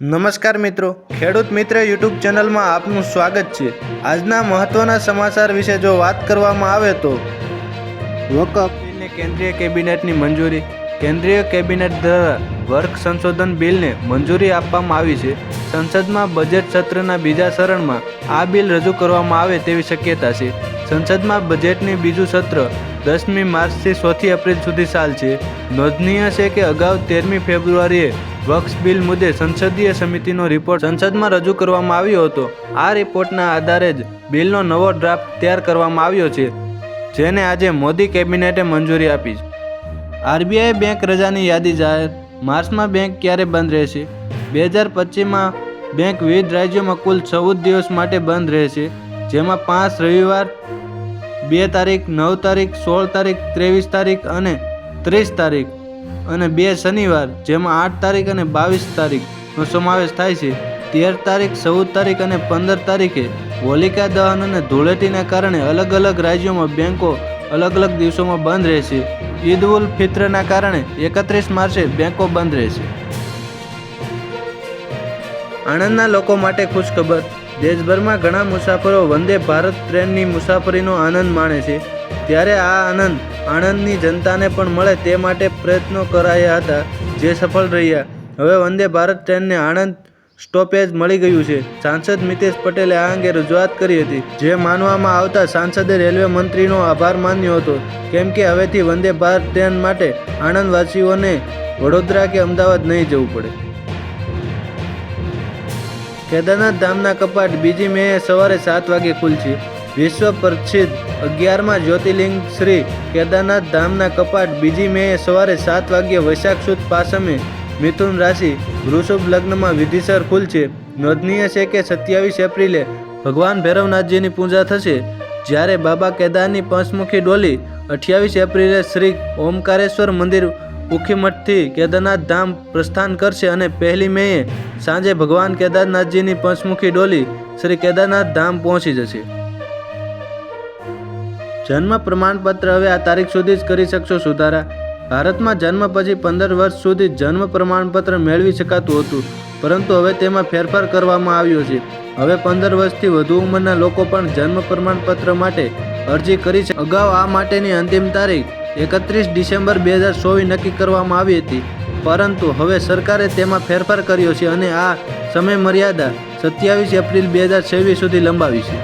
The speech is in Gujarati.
નમસ્કાર મિત્રો ખેડૂત મિત્ર યુટ્યુબ ચેનલમાં આપનું સ્વાગત છે. આજના મહત્વના સમાચાર વિશે જો વાત કરવામાં આવે તો. વકફ. બિલને કેન્દ્રીય કેબિનેટની મંજૂરી. કેન્દ્રીય કેબિનેટ દ્વારા વર્ક સંશોધન બિલને મંજૂરી આપવામાં આવી છે. સંસદમાં બજેટ સત્રના બીજા ચરણમાં આ બિલ રજૂ કરવામાં આવે તેવી શક્યતા છે. સંસદમાં બજેટની બીજું સત્ર દસમી માર્ચથી ચોથી એપ્રિલ સુધી ચાલશે નોંધનીય છે કે અગાઉ તેરમી ફેબ્રુઆરીએ વક્ષ બિલ મુદ્દે સંસદીય સમિતિનો રિપોર્ટ સંસદમાં રજૂ કરવામાં આવ્યો હતો. આ રિપોર્ટના આધારે જ બિલનો નવો ડ્રાફ્ટ તૈયાર કરવામાં આવ્યો છે, જેને આજે મોદી કેબિનેટે મંજૂરી આપી છે. આરબીઆઈ બેંક રજાની યાદી જાહેર, માર્ચમાં બેંક ક્યારે બંધ રહેશે? બે હજાર પચીસમાં બેંક વિવિધ રાજ્યોમાં કુલ ચૌદ દિવસ માટે બંધ રહેશે, જેમાં પાંચ રવિવાર બે તારીખ, નવ તારીખ, સોળ તારીખ, ત્રેવીસ તારીખ અને ત્રીસ તારીખ. અને બે શનિવાર, જેમાં આઠ તારીખ અને બાવીસ તારીખનો સમાવેશ થાય છે. તેર તારીખ, ચૌદ તારીખ અને પંદર તારીખે હોલિકા દહન અને ધૂળેટીના કારણે અલગ અલગ રાજ્યોમાં બેંકો અલગ અલગ દિવસોમાં બંધ રહેશે. ઈદ ઉલ ફિત્રના કારણે એકત્રીસ માર્ચે બેંકો બંધ રહેશે. આણંદના લોકો માટે ખુશખબર દેશભરમાં ઘણા મુસાફરો વંદે ભારત ટ્રેનની મુસાફરીનો આનંદ માણે છે. ત્યારે આ આનંદ આણંદની જનતાને પણ મળે તે માટે પ્રયત્નો કરાયા હતા, જે સફળ રહ્યા. હવે વંદે ભારત ટ્રેનને આણંદ સ્ટોપેજ મળી ગયું છે. સાંસદ મિતેશ પટેલે આ અંગે રજૂઆત કરી હતી, જે માનવામાં આવતા સાંસદે રેલવે મંત્રીનો આભાર માન્યો હતો. કેમ કે હવેથી વંદે ભારત ટ્રેન માટે આણંદવાસીઓને વડોદરા કે અમદાવાદ નહીં જવું પડે. કેદારનાથ ધામના કપાટ બીજી મે સવારે સાત વાગે ખુલશે. વિશ્વ પ્રસિદ્ધ અગિયારમાં જ્યોતિર્લિંગ શ્રી કેદારનાથ ધામના કપાટ બીજી મે સવારે સાત વાગ્યે વૈશાખ સુદ પાસમે મિથુન રાશિ વૃષભ લગ્નમાં વિધિસર ખુલશે. નોંધનીય છે કે સત્યાવીસ એપ્રિલે ભગવાન ભૈરવનાથજીની પૂજા થશે. જ્યારે બાબા કેદારની પંચમુખી ડોલી અઠ્યાવીસ એપ્રિલે શ્રી ઓમકારેશ્વર મંદિર ઉખીમઠથી કેદારનાથ ધામ પ્રસ્થાન કરશે અને પહેલી મેએ સાંજે ભગવાન કેદારનાથજીની પંચમુખી ડોલી શ્રી કેદારનાથ ધામ પહોંચી જશે. જન્મ પ્રમાણપત્ર હવે આ તારીખ સુધી જ કરી શકશો સુધારા. ભારતમાં જન્મ પછી પંદર વર્ષ સુધી જન્મ પ્રમાણપત્ર મેળવી શકાતું હતું, પરંતુ હવે તેમાં ફેરફાર કરવામાં આવ્યો છે. હવે પંદર વર્ષથી વધુ ઉંમરના લોકો પણ જન્મ પ્રમાણપત્ર માટે અરજી કરી છે અગાઉ આ માટેની અંતિમ તારીખ એકત્રીસ ડિસેમ્બર બે હજાર ચોવીસ નક્કી કરવામાં આવી હતી. પરંતુ હવે સરકારે તેમાં ફેરફાર કર્યો છે અને આ સમય મર્યાદા સત્યાવીસ એપ્રિલ બે હજાર છવ્વીસ સુધી લંબાવી છે.